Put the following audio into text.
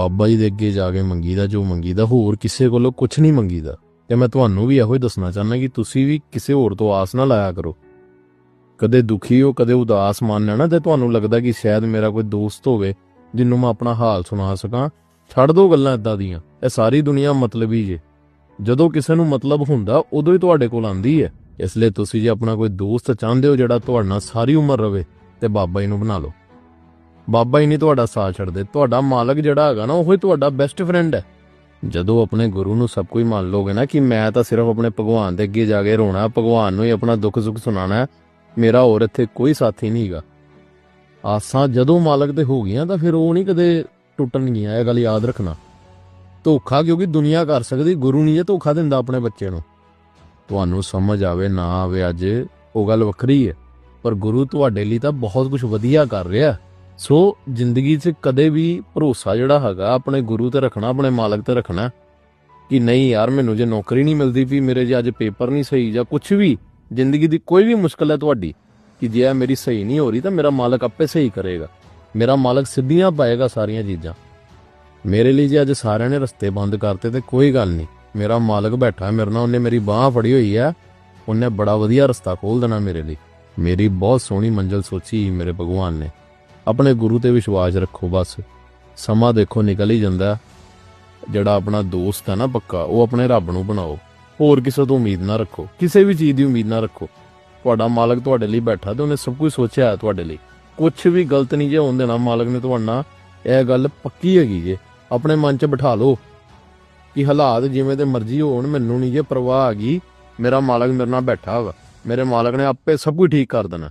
ਬਾਬਾ ਜੀ ਦੇ ਅੱਗੇ ਜਾ ਕੇ ਮੰਗੀਦਾ, ਜੋ ਮੰਗੀਦਾ, ਹੋਰ ਕਿਸੇ ਕੋਲੋਂ ਕੁਝ ਨਹੀਂ ਮੰਗੀਦਾ। ਤੇ ਮੈਂ ਤੁਹਾਨੂੰ ਵੀ ਇਹੋ ਹੀ ਦੱਸਣਾ ਚਾਹੁੰਦਾ ਕਿ ਤੁਸੀਂ ਵੀ ਕਿਸੇ ਹੋਰ ਤੋਂ ਆਸ ਨਾ ਲਾਇਆ ਕਰੋ। ਕਦੇ ਦੁਖੀ ਹੋ, ਕਦੇ ਉਦਾਸ ਹੈ ਨਾ, ਤੇ ਤੁਹਾਨੂੰ ਲੱਗਦਾ ਕਿ ਸ਼ਾਇਦ ਮੇਰਾ ਕੋਈ ਦੋਸਤ ਹੋਵੇ, ਜਿਹਨੂੰ ਮੈਂ ਆਪਣਾ ਹਾਲ ਸੁਣਾ ਸਕਾਂ। ਛੱਡ ਦੋ ਗੱਲਾਂ ਇਦਾਂ ਦੀਆਂ, ਇਹ ਸਾਰੀ ਦੁਨੀਆ ਮਤਲਬੀ ਜੇ। ਜਦੋਂ ਕਿਸੇ ਨੂੰ ਮਤਲਬ ਹੁੰਦਾ, ਉਦੋਂ ਹੀ ਤੁਹਾਡੇ ਕੋਲ ਆਂਦੀ ਹੈ। ਇਸ ਲਈ ਤੁਸੀਂ ਜੇ ਆਪਣਾ ਕੋਈ ਦੋਸਤ ਚਾਹੁੰਦੇ ਹੋ ਜਿਹੜਾ ਤੁਹਾਡੇ ਨਾਲ ਸਾਰੀ ਉਮਰ ਰਵੇ, ਤੇ ਬਾਬਾ ਜੀ ਨੂੰ ਬਣਾ ਲਓ। ਬਾਬਾ ਹੀ ਨਹੀਂ ਤੁਹਾਡਾ ਸਾਥ ਛੱਡਦੇ। ਤੁਹਾਡਾ ਮਾਲਕ ਜਿਹੜਾ ਹੈਗਾ ਨਾ, ਉਹ ਹੀ ਤੁਹਾਡਾ ਬੈਸਟ ਫਰੈਂਡ ਹੈ। ਜਦੋਂ ਆਪਣੇ ਗੁਰੂ ਨੂੰ ਸਭ ਕੁਝ ਮੰਨ ਲੋਗੇ ਨਾ ਕਿ ਮੈਂ ਤਾਂ ਸਿਰਫ ਆਪਣੇ ਭਗਵਾਨ ਦੇ ਅੱਗੇ ਜਾ ਕੇ ਰੋਣਾ, ਭਗਵਾਨ ਨੂੰ ਹੀ ਆਪਣਾ ਦੁੱਖ ਸੁੱਖ ਸੁਣਾਣਾ ਮੇਰਾ ਹੋਰ ਇੱਥੇ ਕੋਈ ਸਾਥੀ ਨਹੀਂ ਹੈਗਾ। ਆਸਾਂ ਜਦੋਂ ਮਾਲਕ ਤੇ ਹੋ ਗਈਆਂ ਤਾਂ ਫਿਰ ਉਹ ਨਹੀਂ ਕਦੇ ਟੁੱਟਣਗੀਆਂ, ਇਹ ਗੱਲ ਯਾਦ ਰੱਖਣਾ। ਧੋਖਾ ਕਿਉਂਕਿ ਦੁਨੀਆ ਕਰ ਸਕਦੀ, ਗੁਰੂ ਨਹੀਂ ਜੇ ਧੋਖਾ ਦਿੰਦਾ ਆਪਣੇ ਬੱਚੇ ਨੂੰ। ਤੁਹਾਨੂੰ ਸਮਝ ਆਵੇ ਨਾ ਆਵੇ ਅੱਜ, ਉਹ ਗੱਲ ਵੱਖਰੀ ਹੈ। ਪਰ ਗੁਰੂ ਤੁਹਾਡੇ ਲਈ ਤਾਂ ਬਹੁਤ ਕੁਝ ਵਧੀਆ ਕਰ ਰਿਹਾ ਸੋ ਜ਼ਿੰਦਗੀ 'ਚ ਕਦੇ ਵੀ ਭਰੋਸਾ ਜਿਹੜਾ ਹੈਗਾ ਆਪਣੇ ਗੁਰੂ ਤੇ ਰੱਖਣਾ, ਆਪਣੇ ਮਾਲਕ ਤੇ ਰੱਖਣਾ ਕਿ ਨਹੀਂ ਯਾਰ, ਮੈਨੂੰ ਜੇ ਨੌਕਰੀ ਨਹੀਂ ਮਿਲਦੀ ਵੀ, ਮੇਰੇ ਜੇ ਅੱਜ ਪੇਪਰ ਨਹੀਂ ਸਹੀ ਜਾਂ ਕੁਝ ਵੀ, ਜ਼ਿੰਦਗੀ ਦੀ ਕੋਈ ਵੀ ਮੁਸ਼ਕਲ ਹੈ ਤੁਹਾਡੀ ਕਿ ਜੇ ਇਹ ਮੇਰੀ ਸਹੀ ਨਹੀਂ ਹੋ ਰਹੀ ਤਾਂ ਮੇਰਾ ਮਾਲਕ ਆਪੇ ਸਹੀ ਕਰੇਗਾ। ਮੇਰਾ ਮਾਲਕ ਸਿੱਧੀਆਂ ਪਾਏਗਾ ਸਾਰੀਆਂ ਚੀਜ਼ਾਂ। ਮੇਰੇ ਲਈ ਜੇ ਅੱਜ ਸਾਰਿਆਂ ਨੇ ਰਸਤੇ ਬੰਦ ਕਰਤੇ ਤੇ ਕੋਈ ਗੱਲ ਨਹੀਂ। ਮੇਰਾ ਮਾਲਕ ਬੈਠਾ ਹੈ ਮੇਰੇ ਨਾਲ, ਉਹਨੇ ਮੇਰੀ ਬਾਹ ਫੜੀ ਹੋਈ ਹੈ, ਉਹਨੇ ਬੜਾ ਵਧੀਆ ਰਸਤਾ ਖੋਲ ਦੇਣਾ ਮੇਰੇ ਲਈ। ਮੇਰੀ ਬਹੁਤ ਸੋਹਣੀ ਮੰਜ਼ਲ ਸੋਚੀ ਮੇਰੇ ਭਗਵਾਨ ਨੇ। ਆਪਣੇ ਗੁਰੂ ਤੇ ਵਿਸ਼ਵਾਸ ਰੱਖੋ, ਬਸ। ਸਮਾਂ ਦੇਖੋ, ਨਿਕਲ ਹੀ ਜਾਂਦਾ ਜਿਹੜਾ ਆਪਣਾ ਦੋਸਤ ਹੈ ਨਾ ਪੱਕਾ, ਉਹ ਆਪਣੇ ਰੱਬ ਨੂੰ ਬਣਾਓ। ਹੋਰ ਕਿਸੇ ਤੋਂ ਉਮੀਦ ਨਾ ਰੱਖੋ। ਕਿਸੇ ਵੀ ਚੀਜ਼ ਦੀ ਉਮੀਦ ਨਾ ਰੱਖੋ। ਤੁਹਾਡਾ ਮਾਲਕ ਤੁਹਾਡੇ ਲਈ ਬੈਠਾ ਤੇ ਉਹਨੇ ਸਭ ਕੁਝ ਸੋਚਿਆ ਹੈ ਤੁਹਾਡੇ ਲਈ। ਕੁਝ ਵੀ ਗਲਤ ਨਹੀਂ ਜੇ ਹੋਣ ਦੇਣਾ ਮਾਲਕ ਨੇ ਤੁਹਾਡਾ ਇਹ ਗੱਲ ਪੱਕੀ ਹੈਗੀ ਜੇ। ਆਪਣੇ ਮਨ 'ਚ ਬਿਠਾ ਲਓ ਕਿ ਹਾਲਾਤ ਜਿਵੇਂ ਦੇ ਮਰਜ਼ੀ ਹੋਣ, ਮੈਨੂੰ ਨਹੀਂ ਜੇ ਪਰਵਾਹ ਹੈਗੀ। ਮੇਰਾ ਮਾਲਕ ਮੇਰੇ ਨਾਲ ਬੈਠਾ ਵਾ। ਮੇਰੇ ਮਾਲਕ ਨੇ ਆਪੇ ਸਭ ਕੁਝ ਠੀਕ ਕਰ ਦੇਣਾ।